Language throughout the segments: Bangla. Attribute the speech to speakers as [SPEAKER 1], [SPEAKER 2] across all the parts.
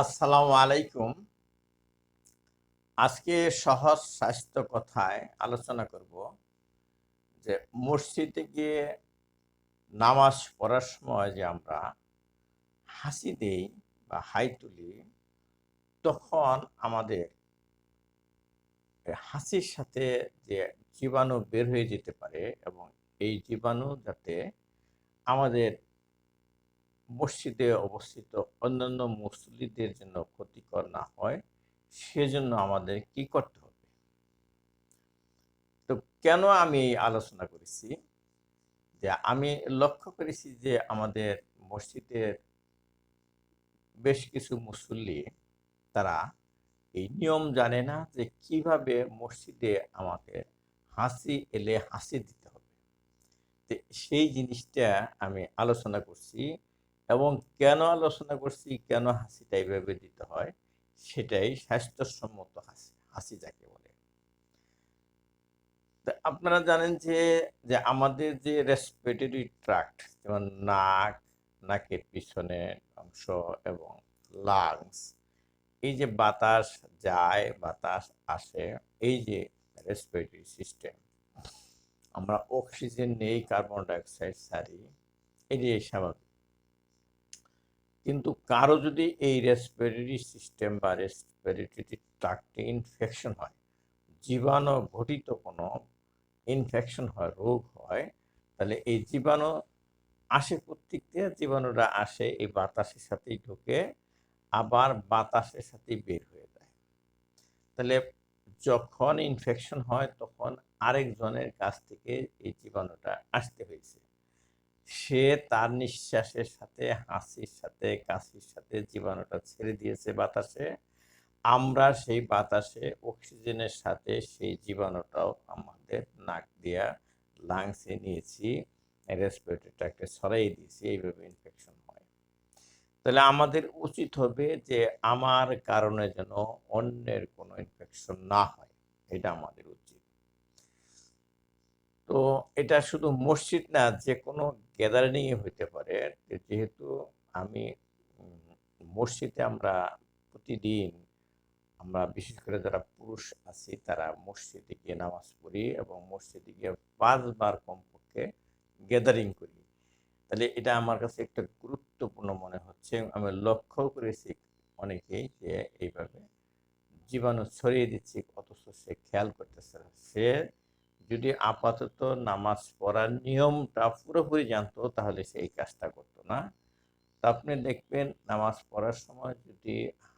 [SPEAKER 1] আসসালামু আলাইকুম। আজকে সহজ স্বাস্থ্য কথায় আলোচনা করব যে মসজিদে গিয়ে নামাজ পড়ার সময় যে আমরা হাসি দেই বা হাই তুলি, তখন আমাদের হাসির সাথে যে জীবাণু বের হয়ে যেতে পারে এবং এই জীবাণু যাতে আমাদের মসজিদে অবস্থিত অন্যান্য মুসল্লিদের জন্য ক্ষতিকর না হয়, সেজন্য আমাদের কি করতে হবে? তো কেন আমি এই আলোচনা করেছি? যে আমি লক্ষ্য করেছি যে আমাদের মসজিদের বেশ কিছু মুসল্লি, তারা এই নিয়ম জানে না যে কীভাবে মসজিদে আমাকে হাসি এলে হাসি দিতে হবে। সেই জিনিসটা আমি আলোচনা করছি এবং কেন আলোচনা করছি, কেন হাসিটা এইভাবে দিতে হয়, সেটাই স্বাস্থ্যসম্মত হাসি হাসি যাকে বলে। আপনারা জানেন যে যে আমাদের যে রেসপিরেটরি ট্রাক্ট যেমন নাক, নাকের পিছনে অংশ এবং লাংস এই যে বাতাস যায়, বাতাস আসে, এই যে রেসপিরেটরি সিস্টেম আমরা অক্সিজেন নেই কার্বন ডাইঅক্সাইড এই যে স্বাভাবিক। কিন্তু কারও যদি এই রেসপিরেটরি সিস্টেম বা রেসপিরেটরি ট্রাক্টে ইনফেকশন হয়, জীবাণু ঘটিত কোনো ইনফেকশন হয়, রোগ হয়, তাহলে এই জীবাণু আসে প্রত্যেক দিয়ে জীবাণুরা আসে, এই বাতাসের সাথেই ঢুকে, আবার বাতাসের সাথেই বের হয়ে যায়। তাহলে যখন ইনফেকশন হয়, তখন আরেকজনের কাছ থেকে এই জীবাণুটা আসতে হয়েছে। সে তার নিঃশ্বাসের সাথে, হাসির সাথে, কাশির সাথে জীবাণুটা ছেড়ে দিয়েছে বাতাসে। আমরা সেই বাতাসে অক্সিজেনের সাথে সেই জীবাণুটাও আমাদের নাক দিয়া লাংসে নিয়েছি রেসপিরেটরি ট্র্যাক্টে ছড়াই দিয়েছি, এইভাবে ইনফেকশন হয়। তাহলে আমাদের উচিত হবে যে আমার কারণে যেন অন্যের কোনো ইনফেকশন না হয়, এটা আমাদের উচিত। তো এটা শুধু মসজিদ না, যে কোনো গ্যাদারিংয়ে হইতে পারে। যেহেতু আমি মসজিদে আমরা প্রতিদিন, আমরা বিশেষ করে যারা পুরুষ আছি, তারা মসজিদে গিয়ে নামাজ পড়ি এবং মসজিদে গিয়ে পাঁচবার কমপক্ষে গ্যাদারিং করি। তাহলে এটা আমার কাছে একটা গুরুত্বপূর্ণ মনে হচ্ছে। আমি লক্ষ্য করেছি অনেকেই যে এইভাবে জীবাণু ছড়িয়ে দিচ্ছি, অথচ সে খেয়াল করতেছে সে যদি আপাতত নামাজ পড়ার নিয়মটা পুরোপুরি জানতো, তাহলে সে এই কাজটা করতো না। তা আপনি দেখবেন নামাজ পড়ার সময় যদি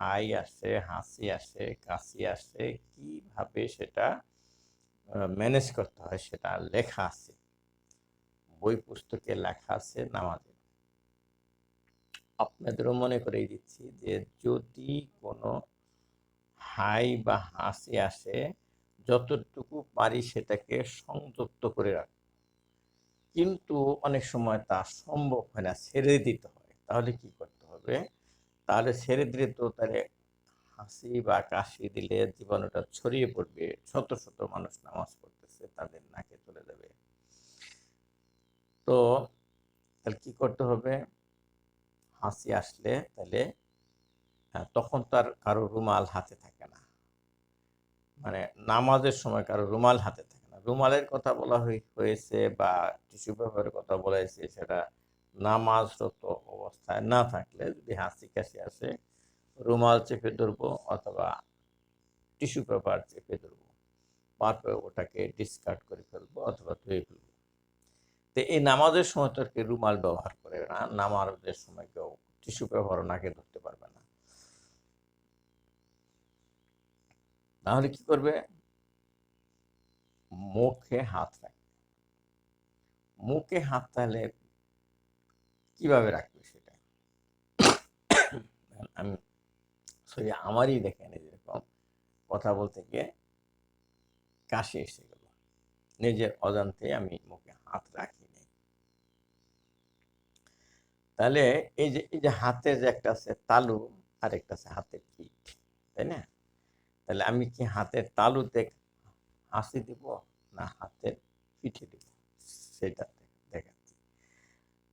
[SPEAKER 1] হাই আসে, হাসি আসে, কাশি আসে, কীভাবে সেটা ম্যানেজ করতে হয় সেটা লেখা আছে। বই পুস্তকে লেখা আছে নামাজে। আপনাদেরও মনে করেই দিচ্ছি যে যদি কোনো হাই বা হাসি আসে যতটুকু পারি সেটাকে সংযুক্ত করে রাখ। কিন্তু অনেক সময় তা সম্ভব হয় না, ছেড়ে দিতে হয়। তাহলে কি করতে হবে? তাহলে ছেড়ে দিলে তো তাহলে হাসি বা কাশি দিলে জীবাণুটা ছড়িয়ে পড়বে। শত শত মানুষ নামাজ পড়তেছে, তাদের নাকে চলে যাবে। তো তাহলে কি করতে হবে? হাসি আসলে তাহলে তখন তার কারও রুমাল হাতে থাকে না। মানে নামাজের সময় কারও রুমাল হাতে থাকে না। রুমালের কথা বলা হয়েছে বা টিস্যু পেপারের কথা বলা হয়েছে, সেটা নামাজরত অবস্থায় না থাকলে যদি হাসি কাশি আসে, রুমাল চেপে ধরবো অথবা টিস্যু পেপার চেপে ধরবো তারপরে ওটাকে ডিসকার্ড করে ফেলব অথবা ধুয়ে ফেলব। তো এই নামাজের সময় তো রুমাল ব্যবহার করে না, নামাজের সময় কেউ টিস্যু পেপারও নাকে ধরতে পারবে না। তাহলে কি করবে? মুখে হাত রাখবে। মুখে হাত তাহলে কীভাবে রাখবে সেটা? আমি সরি, আমারই দেখেন যেরকম কথা বলতে গিয়ে কাশি এসে গেল। নিজের অজান্তে আমি মুখে হাত রাখি নাই। তাহলে এই যে এই যে হাতের যে একটা আছে তালু আর একটা আছে হাতের পিঠ, তাই না? তাহলে আমি কি হাতের তালুতে হাসি দিব? না, হাতের পিঠে দিব। সেটা দেখাচ্ছি।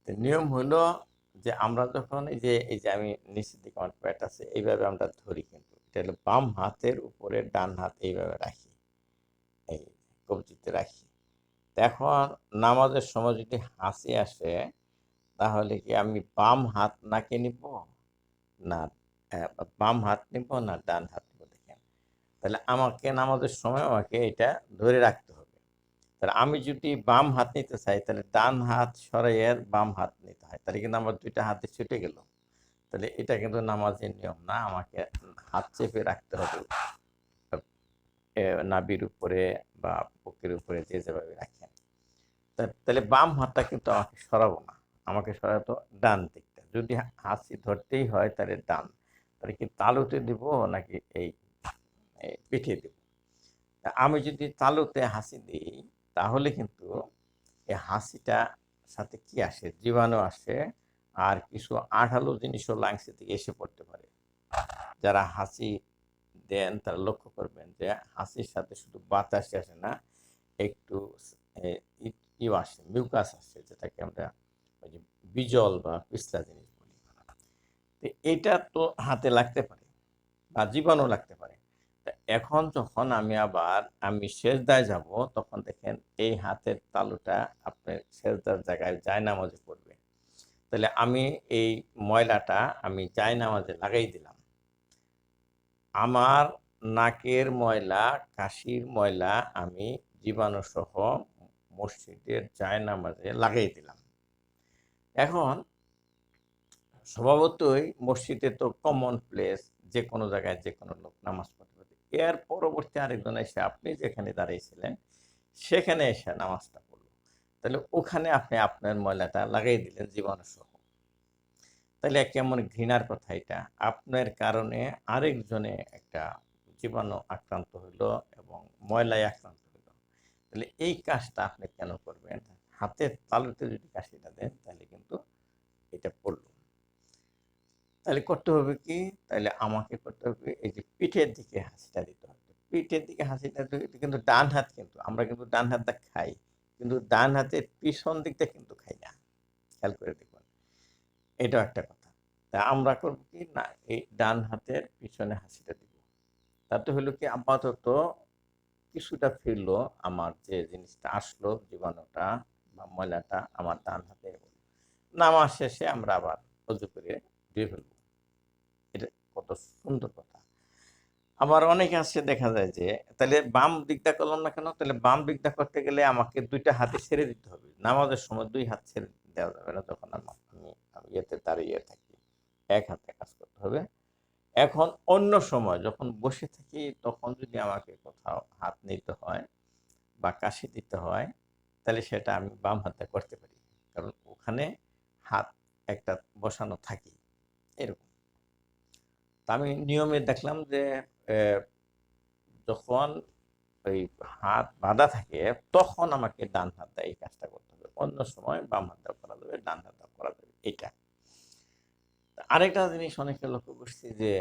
[SPEAKER 1] নিয়ম হলো যে আমরা যখন এই যে এই যে আমি নিচের দিকে আমার প্যাট আছে, এইভাবে আমরা ধরি কিন্তু। এটা হলো বাম হাতের উপরে ডান হাত এইভাবে রাখি। এই কবজিতে রাখি। এখন নামাজের সময় যদি হাসি আসে, তাহলে কি আমি বাম হাত নাকে নিব? না বাম হাত নিব না ডান হাত তাহলে আমাকে নামাজের সময় আমাকে এটা ধরে রাখতে হবে। তাহলে আমি যদি বাম হাত নিতে চাই, তাহলে ডান হাত সরাইয়ের বাম হাত নিতে হয়। তাহলে কিন্তু আমার দুইটা হাতে ছুটে গেল। তাহলে এটা কিন্তু নামাজের নিয়ম না, আমাকে হাত চেপে রাখতে হবে। নাবির উপরে বা বুকের উপরে যে যেভাবে রাখেন তাহলে বাম হাতটা কিন্তু আমাকে সরাবো না। আমাকে সরাতো ডান দিকটা। যদি হাসি ধরতেই হয় তাহলে ডান। তাহলে কি তালুতে দিব নাকি এই এই পিঠে দিব। আমি যদি তালুতে হাসি দিই তাহলে কিন্তু এই হাসিটা সাথে কি আসে? জীবাণু আসে আর কিছু আঠালো জিনিসও লাংসে থেকে এসে পড়তে পারে। যারা হাসি দেন তারা লক্ষ্য করবেন যে হাসির সাথে শুধু বাতাস আসে না একটু এ, ই- আসে মিউকাস আসে যেটাকে আমরা ওই যে বিজল বা পিস্তা জিনিস বলি। তো এটা তো হাতে লাগতে পারে বা জীবাণু লাগতে পারে। এখন যখন আমি আবার, আমি সেজদায় যাব, তখন দেখেন এই হাতের তালুটা আপনার সেজদার জায়গায় যায় নামাজে পড়বে। তাহলে আমি এই ময়লাটা আমি যায় নামাজে লাগাই দিলাম। আমার নাকের ময়লা, কাশির ময়লা আমি জীবাণু সহ মসজিদের যায় নামাজে লাগাই দিলাম। এখন স্বভাবতই মসজিদে তো কমন প্লেস যে কোনো জায়গায় যে কোনো লোক নামাজ পারে এর পরবর্তী আরেকজন এসে আপনি যেখানে দাঁড়িয়েছিলেন, সেখানে এসে নামাজটা পড়ল। তাহলে ওখানে আপনি আপনার ময়লাটা লাগাই দিলেন জীবাণু সহ তাহলে কেমন ঘৃণার কথা এটা। আপনার কারণে আরেকজনে একটা জীবাণু আক্রান্ত হইল এবং ময়লায় আক্রান্ত হইল। তাহলে এই কাজটা আপনি কেন করবেন? হাতের তালুতে যদি কাশিটা দেন, তাহলে কিন্তু এটা পড়ল। তাহলে করতে হবে কি? তাহলে আমাকে করতে হবে এই যে পিঠের দিকে হাসিটা দিতে হবে। পিঠের দিকে হাসিটা দিতে কিন্তু ডান হাত কিন্তু, আমরা কিন্তু ডান হাতটা খাই। কিন্তু ডান হাতের পিছন দিকটা কিন্তু খাই না। খেয়াল করে দেখুন। এটাও একটা কথা। তা আমরা করব কি? না, এই ডান হাতের পিছনে হাসিটা দিব। তাতে হলো কি? আপাতত কিছুটা ফিরলো আমার যে জিনিসটা আসলো, জীবাণুটা বা ময়লাটা আমার ডান হাতে। নামাজ শেষে আমরা আবার অজু করে ধুয়ে ফেলব কত সুন্দর কথা। আবার অনেকে আছে দেখা যায় যে, তাহলে বাম দিকটা করলাম না কেন? তাহলে বাম দিকটা করতে গেলে আমাকে দুইটা হাতে ছেড়ে দিতে হবে। নামাজের সময় দুই হাত ছেড়ে দেওয়া যাবে না যখন আমি আমি ইয়েতে দাঁড়িয়ে থাকি। এক হাতে কাজ করতে হবে। এখন অন্য সময় যখন বসে থাকি, তখন যদি আমাকে কোথাও হাত নিতে হয় বা কাশি দিতে হয়, তাহলে সেটা আমি বাম হাতে করতে পারি। কারণ ওখানে হাত একটা বসানো থাকি এরকম। তা আমি নিয়মে দেখলাম যে যখন ওই হাত বাঁধা থাকে, তখন আমাকে ডান হাতে এই কাজটা করতে হবে। অন্য সময় বাম হাতে করা যাবে, ডান হাতে করা যাবে। এটা আরেকটা জিনিস অনেকে লক্ষ্য করছি যে,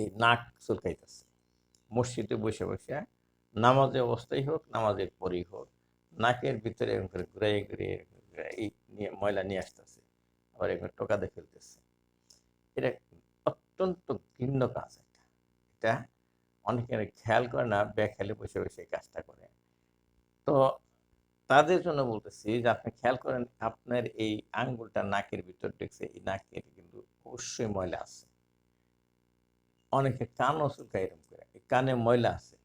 [SPEAKER 1] এই নাক চুলকাইতেছে। মসজিদে বসে বসে নামাজে অবস্থায় হোক, নামাজের পরেই হোক, নাকের ভিতরে এরকম করে ঘুরাই ঘুরিয়ে এই নিয়ে ময়লা নিয়ে আসতেছে। আবার এগুলো টোকাতে ফেলতেছে। এটা অত্যন্ত ঘৃণ্য কাজ এটা। এটা অনেকে খেয়াল করে না বেখেয়ালে বসে বসে এই কাজটা করে। তো তাদের জন্য বলতেছি যে আপনি খেয়াল করেন, আপনার এই আঙ্গুলটা নাকের ভিতর ঢুকছে, এই নাকের কিন্তু অবশ্যই ময়লা আছে। অনেকে কানও চুলকায় এরকম করে, এই কানে ময়লা আছে।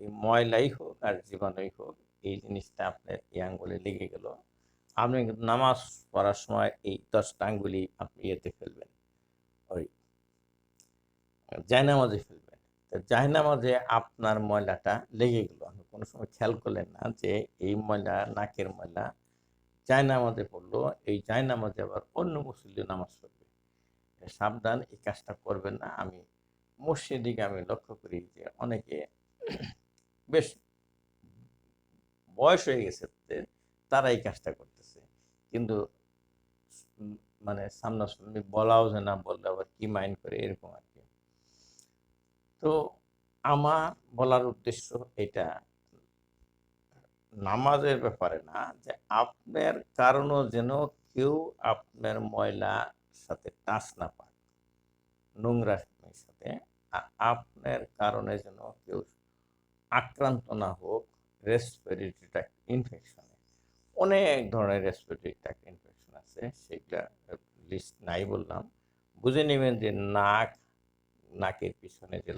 [SPEAKER 1] এই ময়লাই হোক আর জীবাণুই হোক, এই জিনিসটা আপনার এই আঙ্গুলে লেগে গেল। আপনি কিন্তু নামাজ পড়ার সময় এই দশটা আঙ্গুলি আপনি ইয়েতে ফেলবেন। জায়নামাজে ফেলবেন তো জায়নামাজে আপনার ময়লাটা লেগে গেল, আপনি কোনো সময় খেয়াল করলেন না যে এই ময়লা, নাকের ময়লা জায়নামাজে পড়ল, এই জায়নামাজে আবার অন্য মুসল্লি নামাজ পড়বে। সাবধান, এই কাজটা করবেন না। আমি মসজিদিকে আমি লক্ষ্য করি যে অনেকে বেশ বয়স হয়ে গেছে তারা এই কাজটা করতেছে। কিন্তু মানে সামনাসামনি বলাও যে না, বললে আবার কি মাইন্ড করে, এরকম আর তো আমার বলার উদ্দেশ্য এটা। নামাজের ব্যাপারে না, যে আপনার কারণও যেন কেউ আপনার ময়লা সাথে টাচ না পায়, নোংরা সাথে। আপনার কারণে যেন কেউ আক্রান্ত না হোক রেসপিরেটরি ট্র্যাক্ট ইনফেকশনে অনেক ধরনের রেসপিরেটরি ইনফেকশন আছে, সেটা লিস্ট নাই বললাম। বুঝে নেবেন যে নাক নাকের পিছনে যে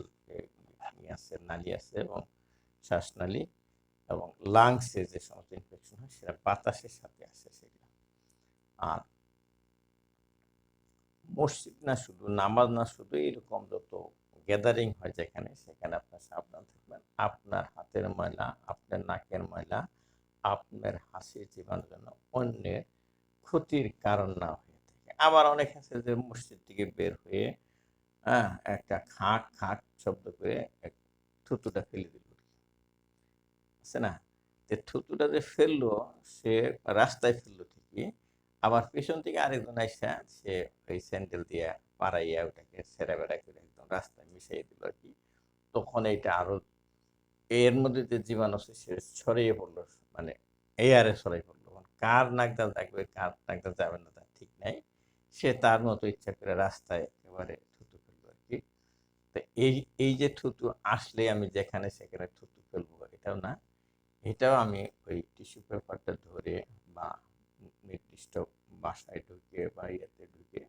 [SPEAKER 1] আছে, নালী আছে এবং শ্বাসনালী এবং লাংসে যে সমস্ত ইনফেকশন হয়, সেটা বাতাসের সাথে আসে সেগুলো। আর মসজিদ না শুধু, নামাজ না শুধু এরকম যত গ্যাদারিং হয় যেখানে, সেখানে আপনার সাবধান থাকবেন। আপনার হাতের ময়লা, আপনার নাকের ময়লা, আপনার হাসির জীবনের জন্য অন্যের ক্ষতির কারণ না হয়ে থাকে। আবার অনেক আছে যে মসজিদ থেকে বের হয়ে হ্যাঁ একটা খাঁক খাঁক শব্দ করে এক থুতুটা ফেলে দিল। আছে না? যে থুতুটা যে ফেলল, সে রাস্তায় ফেলল ঠিকই, আবার পেছন থেকে আরেকজন আইসা, সে ওই স্যান্ডেল দিয়ে পাড়াইয়া ওটাকে সেরা বেড়া করে একদম রাস্তায় মিশিয়ে দিল আর কি। তখন এইটা আরও এর মধ্যে যে জীবাণু আছে, সে ছড়িয়ে পড়ল মানে এয়ারে ছড়িয়ে পড়ল। কার নাকদাল থাকবে, কার নাকদাল যাবে না, তার ঠিক নাই। সে তার মতো ইচ্ছা করে রাস্তায় একেবারে তো এই এই যে থুতু আসলে আমি যেখানে সেখানে থুতু ফেলব এটাও না। এটাও আমি ওই টিস্যু পেপারটা ধরে বা নির্দিষ্ট বাসায় ঢুকে বা ইয়েতে ঢুকে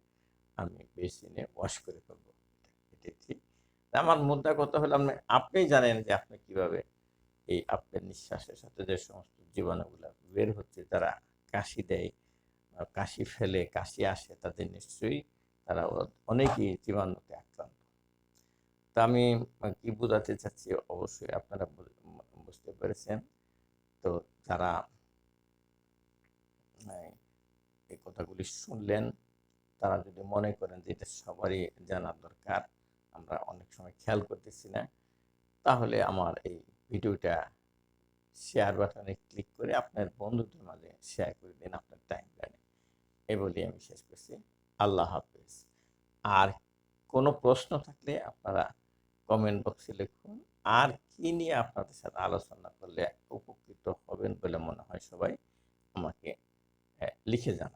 [SPEAKER 1] আমি বেসিনে ওয়াশ করে ফেলব। এটাই ঠিক। আমার মুদ্রা কথা হলো? আপনি আপনি জানেন যে আপনি কীভাবে এই আপনার নিঃশ্বাসের সাথে যে সমস্ত জীবাণুগুলো বের হচ্ছে, তারা কাশি দেয় কাশি ফেলে, কাশি আসে, তাদের নিশ্চয়ই তারা অনেকেই জীবাণুতে তা আমি কি বোঝাতে চাচ্ছি, অবশ্যই আপনারা বুঝতে পেরেছেন। তো যারা এই কথাগুলি শুনলেন, তারা যদি মনে করেন যে এটা সবারই জানার দরকার, আমরা অনেক সময় খেয়াল করতেছি না, তাহলে আমার এই ভিডিওটা শেয়ার বাটনে ক্লিক করে আপনার বন্ধুদের মাঝে শেয়ার করে দিন আপনার টাইম লাইনে এই বলে আমি শেষ করছি। আল্লাহ হাফেজ। আর কোনো প্রশ্ন থাকলে আপনারা কমেন্ট বক্সে লিখুন। আর কি নিয়ে আপনাদের সাথে আলোচনা করলে উপকৃত হবেন বলে মনে হয় সবাই আমাকে লিখে জানান।